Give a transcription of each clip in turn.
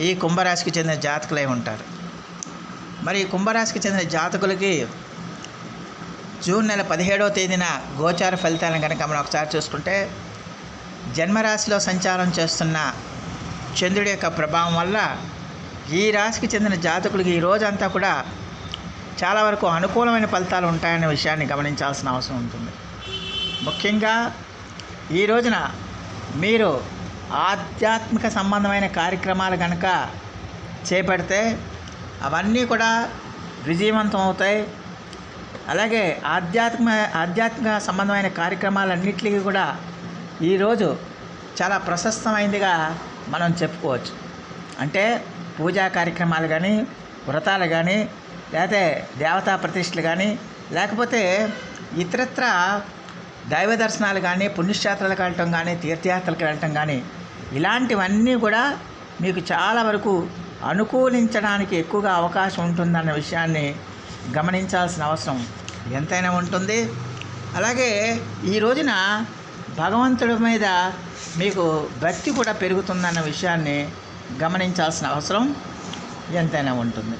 ఈ కుంభరాశికి చెందిన జాతకులై ఉంటారు. మరి ఈ కుంభరాశికి చెందిన జాతకులకి జూన్ నెల పదిహేడవ తేదీన గోచార ఫలితాలను కనుక మనం ఒకసారి చూసుకుంటే జన్మరాశిలో సంచారం చేస్తున్న చంద్రుడి యొక్క ప్రభావం వల్ల ఈ రాశికి చెందిన జాతకులకి ఈ రోజంతా కూడా చాలా వరకు అనుకూలమైన ఫలితాలు ఉంటాయనే విషయాన్ని గమనించాల్సిన అవసరం ఉంటుంది. ముఖ్యంగా ఈ రోజున మీరు ఆధ్యాత్మిక సంబంధమైన కార్యక్రమాలు కనుక చేపడితే అవన్నీ కూడా విజయవంతం అవుతాయి. అలాగే ఆధ్యాత్మిక ఆధ్యాత్మిక సంబంధమైన కార్యక్రమాలన్నింటికి కూడా ఈరోజు చాలా ప్రశస్తమైందిగా మనం చెప్పుకోవచ్చు. అంటే పూజా కార్యక్రమాలు కానీ వ్రతాలు కానీ లేకపోతే దేవతా ప్రతిష్టలు కానీ లేకపోతే ఇతరత్ర దైవ దర్శనాలు కానీ పుణ్యక్షేత్రాలకు వెళ్ళటం కానీ తీర్థయాత్రలకు వెళ్ళటం కానీ ఇలాంటివన్నీ కూడా మీకు చాలా వరకు అనుకూలించడానికి ఎక్కువగా అవకాశం ఉంటుందన్న విషయాన్ని గమనించాల్సిన అవసరం ఎంతైనా ఉంటుంది. అలాగే ఈ రోజున భగవంతుడి మీద మీకు భక్తి కూడా పెరుగుతుందన్న విషయాన్ని గమనించాల్సిన అవసరం ఎంతైనా ఉంటుంది.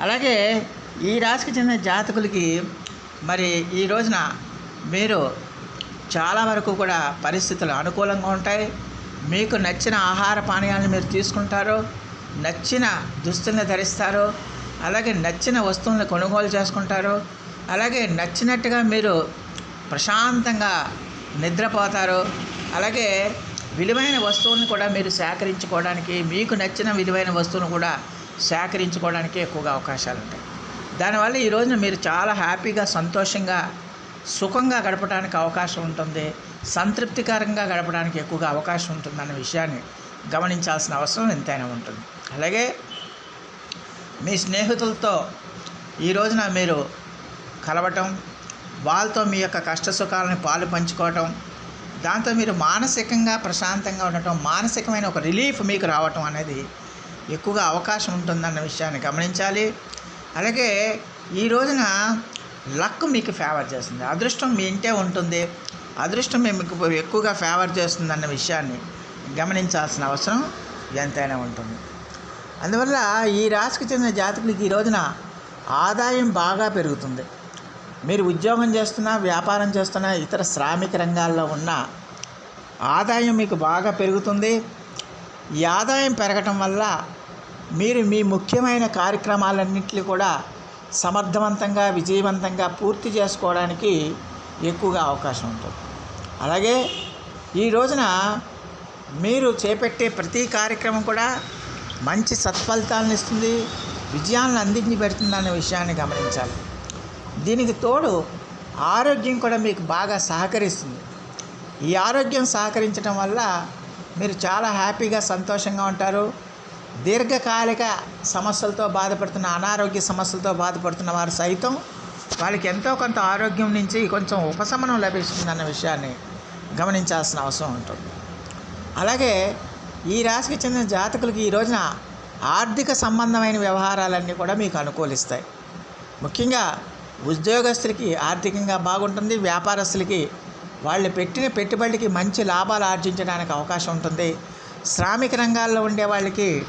అలాగే ఈ రాశికి చెందిన జాతకులకి మరి ఈ రోజున మీరు చాలా వరకు కూడా పరిస్థితులు అనుకూలంగా ఉంటాయి. మీకు నచ్చిన ఆహార పానీయాలను మీరు తీసుకుంటారు నచ్చిన దుస్తుల్ని ధరిస్తారు అలాగే నచ్చిన వస్తువులను కొనుగోలు చేసుకుంటారు అలాగే నచ్చినట్టుగా మీరు ప్రశాంతంగా నిద్రపోతారు అలాగే విలువైన వస్తువులను కూడా మీరు సేకరించుకోవడానికి మీకు నచ్చిన విలువైన వస్తువును కూడా సేకరించుకోవడానికి ఎక్కువగా అవకాశాలు ఉంటాయి దానివల్ల ఈ రోజున మీరు చాలా హ్యాపీగా సంతోషంగా సుఖంగా గడపడానికి అవకాశం ఉంటుంది. సంతృప్తికరంగా గడపడానికి ఎక్కువగా అవకాశం ఉంటుంది అన్న విషయాన్ని గమనించాల్సిన అవసరం ఎంతైనా ఉంటుంది. అలాగే మీ స్నేహితులతో ఈ రోజున మీరు కలవటం వాళ్ళతో మీ యొక్క కష్ట సుఖాలను పాలు పంచుకోవటం దాంతో మీరు మానసికంగా ప్రశాంతంగా ఉండటం మానసికమైన ఒక రిలీఫ్ మీకు రావటం అనేది ఎక్కువగా అవకాశం ఉంటుందన్న విషయాన్ని గమనించాలి. అలాగే ఈ రోజున లక్ మీకు ఫేవర్ చేస్తుంది. అదృష్టం మీ ఇంటే ఉంటుంది. అదృష్టం మీకు ఎక్కువగా ఫేవర్ చేస్తుందన్న విషయాన్ని గమనించాల్సిన అవసరం ఎంతైనా ఉంటుంది. అందువల్ల ఈ రాశికి చెందిన జాతకులకి ఈ రోజున ఆదాయం బాగా పెరుగుతుంది. మీరు ఉద్యోగం చేస్తున్నా వ్యాపారం చేస్తున్నా ఇతర శ్రామిక రంగాల్లో ఉన్న ఆదాయం మీకు బాగా పెరుగుతుంది. ఈ ఆదాయం పెరగటం వల్ల మీరు మీ ముఖ్యమైన కార్యక్రమాలన్నింటినీ కూడా సమర్థవంతంగా విజయవంతంగా పూర్తి చేసుకోవడానికి ఎక్కువగా అవకాశం ఉంటుంది. అలాగే ఈ రోజున మీరు చేపట్టే ప్రతి కార్యక్రమం కూడా మంచి సత్ఫలితాలను ఇస్తుంది విజయాలను అందించి పెడుతుందనే విషయాన్ని గమనించాలి. దీనికి తోడు ఆరోగ్యం కూడా మీకు బాగా సహకరిస్తుంది. ఈ ఆరోగ్యం సహకరించడం వల్ల మీరు చాలా హ్యాపీగా సంతోషంగా ఉంటారు. దీర్ఘకాలిక సమస్యలతో బాధపడుతున్న అనారోగ్య సమస్యలతో బాధపడుతున్న వారు సైతం వాళ్ళకి ఎంతో కొంత ఆరోగ్యం నుంచి కొంచెం ఉపశమనం లభిస్తుందన్న విషయాన్ని గమనించాల్సిన అవసరం ఉంటుంది. అలాగే ఈ రాశికి చెందిన జాతకులకి ఈ రోజున ఆర్థిక సంబంధమైన వ్యవహారాలన్నీ కూడా మీకు అనుకూలిస్తాయి. ముఖ్యంగా ఉద్యోగస్తులకి ఆర్థికంగా బాగుంటుంది వ్యాపారస్తులకి వాళ్ళు పెట్టిన పెట్టుబడికి మంచి లాభాలు ఆర్జించడానికి అవకాశం ఉంటుంది. శ్రామిక రంగాల్లో ఉండే వాళ్ళకి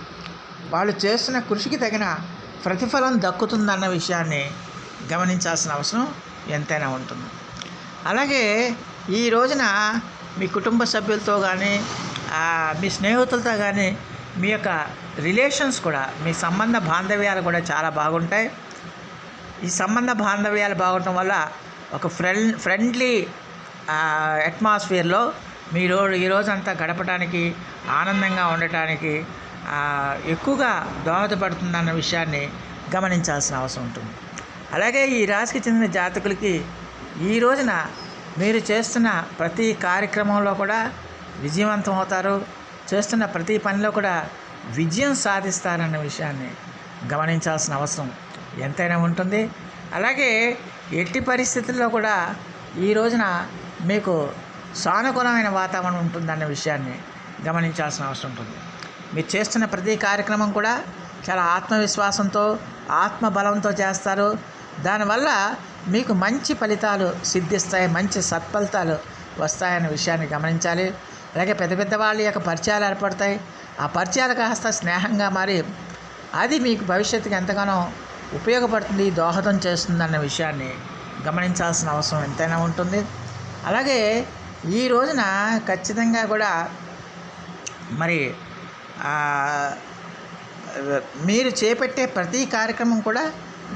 వాళ్ళు చేస్తున్న కృషికి తగిన ప్రతిఫలం దక్కుతుందన్న విషయాన్ని గమనించాల్సిన అవసరం ఎంతైనా ఉంటుంది. అలాగే ఈ రోజున మీ కుటుంబ సభ్యులతో కానీ మీ స్నేహితులతో కానీ మీ యొక్క రిలేషన్స్ కూడా మీ సంబంధ బాంధవ్యాలు కూడా చాలా బాగుంటాయి. ఈ సంబంధ బాంధవ్యాలు బాగుండటం వల్ల ఒక ఫ్రెండ్ ఫ్రెండ్లీ అట్మాస్ఫియర్లో మీరు ఈ గడపడానికి ఆనందంగా ఉండటానికి ఎక్కువగా దోహదపడుతుందన్న విషయాన్ని గమనించాల్సిన అవసరం ఉంటుంది. అలాగే ఈ రాశికి చెందిన జాతకులకి ఈ రోజున మీరు చేస్తున్న ప్రతి కార్యక్రమంలో కూడా విజయవంతం అవుతారు. చేస్తున్న ప్రతి పనిలో కూడా విజయం సాధిస్తారన్న విషయాన్ని గమనించాల్సిన అవసరం ఎంతైనా ఉంటుంది. అలాగే ఎట్టి పరిస్థితుల్లో కూడా ఈ రోజున మీకు సానుకూలమైన వాతావరణం ఉంటుందన్న విషయాన్ని గమనించాల్సిన అవసరం ఉంటుంది. మీరు చేస్తున్న ప్రతి కార్యక్రమం కూడా చాలా ఆత్మవిశ్వాసంతో ఆత్మబలంతో చేస్తారు. దానివల్ల మీకు మంచి ఫలితాలు సిద్ధిస్తాయి మంచి సత్ఫలితాలు వస్తాయన్న విషయాన్ని గమనించాలి. అలాగే పెద్ద పెద్ద వాళ్ళ యొక్క పరిచయాలు ఏర్పడతాయి. ఆ పరిచయాలు కాస్త స్నేహంగా మారి అది మీకు భవిష్యత్తుకి ఎంతగానో ఉపయోగపడుతుంది దోహదం చేస్తుందన్న విషయాన్ని గమనించాల్సిన అవసరం ఎంతైనా ఉంటుంది. అలాగే ఈ రోజున ఖచ్చితంగా కూడా మరి మీరు చేపట్టే ప్రతి కార్యక్రమం కూడా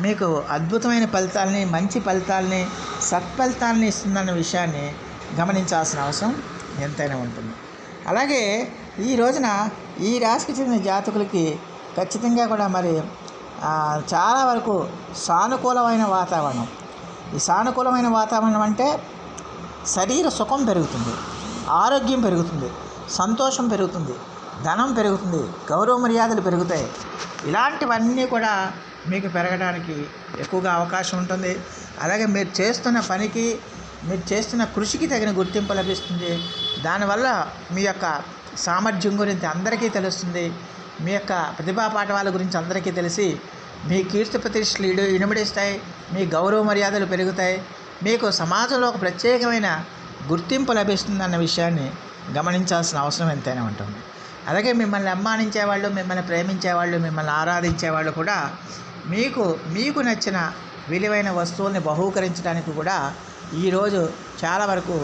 మీకు అద్భుతమైన ఫలితాలని మంచి ఫలితాలని సత్ఫలితాలని ఇస్తుందన్న విషయాన్ని గమనించాల్సిన అవసరం ఎంతైనా ఉంటుంది. అలాగే ఈ రోజున ఈ రాశికి చెందిన జాతకులకి ఖచ్చితంగా కూడా మరి చాలా వరకు సానుకూలమైన వాతావరణం. ఈ సానుకూలమైన వాతావరణం అంటే శరీర సుఖం పెరుగుతుంది ఆరోగ్యం పెరుగుతుంది సంతోషం పెరుగుతుంది ధనం పెరుగుతుంది గౌరవ మర్యాదలు పెరుగుతాయి. ఇలాంటివన్నీ కూడా మీకు పెరగడానికి ఎక్కువగా అవకాశం ఉంటుంది. అలాగే మీరు చేస్తున్న పనికి మీరు చేస్తున్న కృషికి తగిన గుర్తింపు లభిస్తుంది. దానివల్ల మీ యొక్క సామర్థ్యం గురించి అందరికీ తెలుస్తుంది. మీ యొక్క ప్రతిభా పాఠవాల గురించి అందరికీ తెలిసి మీ కీర్తి ప్రతిష్టలు ఇడు ఇనుమడిస్తాయి. మీ గౌరవ మర్యాదలు పెరుగుతాయి. మీకు సమాజంలో ఒక ప్రత్యేకమైన గుర్తింపు లభిస్తుందన్న విషయాన్ని గమనించాల్సిన అవసరం ఎంతైనా ఉంటుంది. అలాగే మిమ్మల్ని అమ్మానించేవాళ్ళు మిమ్మల్ని ప్రేమించేవాళ్ళు మిమ్మల్ని ఆరాధించేవాళ్ళు కూడా మీకు మీకు నచ్చిన విలువైన వస్తువుల్ని బహూకరించడానికి కూడా ఈరోజు చాలా వరకు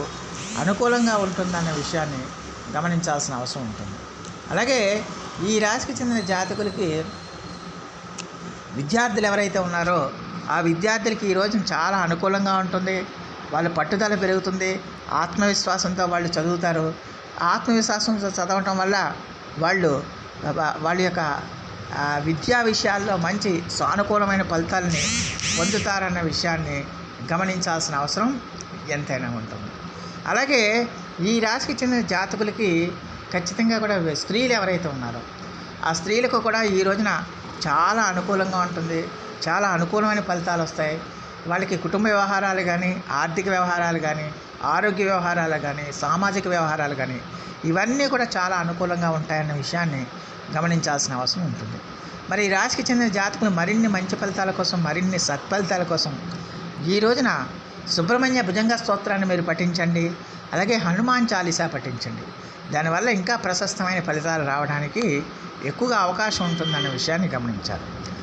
అనుకూలంగా ఉంటుందన్న విషయాన్ని గమనించాల్సిన అవసరం ఉంటుంది. అలాగే ఈ రాశికి చెందిన జాతకులకి విద్యార్థులు ఎవరైతే ఉన్నారో ఆ విద్యార్థులకి ఈ రోజున చాలా అనుకూలంగా ఉంటుంది. వాళ్ళ పట్టుదల పెరుగుతుంది. ఆత్మవిశ్వాసంతో వాళ్ళు చదువుతారు. ఆత్మవిశ్వాసంతో చదవటం వల్ల వాళ్ళు వాళ్ళ యొక్క విద్యా విషయాల్లో మంచి సానుకూలమైన ఫలితాలని పొందుతారన్న విషయాన్ని గమనించాల్సిన అవసరం ఎంతైనా ఉంటుంది. అలాగే ఈ రాశికి చెందిన జాతకులకి ఖచ్చితంగా కూడా స్త్రీలు ఎవరైతే ఉన్నారో ఆ స్త్రీలకు కూడా ఈ రోజున చాలా అనుకూలంగా ఉంటుంది. చాలా అనుకూలమైన ఫలితాలు వస్తాయి. వాళ్ళకి కుటుంబ వ్యవహారాలు కానీ ఆర్థిక వ్యవహారాలు కానీ ఆరోగ్య వ్యవహారాలు కానీ సామాజిక వ్యవహారాలు కానీ ఇవన్నీ కూడా చాలా అనుకూలంగా ఉంటాయన్న విషయాన్ని గమనించాల్సిన అవసరం ఉంటుంది. మరి ఈ రాశికి చెందిన జాతకులు మరిన్ని మంచి ఫలితాల కోసం మరిన్ని సత్ఫలితాల కోసం ఈ రోజున సుబ్రహ్మణ్య భుజంగ స్తోత్రాన్ని మీరు పఠించండి. అలాగే హనుమాన్ చాలీసా పఠించండి. దానివల్ల ఇంకా ప్రశస్తమైన ఫలితాలు రావడానికి ఎక్కువగా అవకాశం ఉంటుందన్న విషయాన్ని గమనించాలి.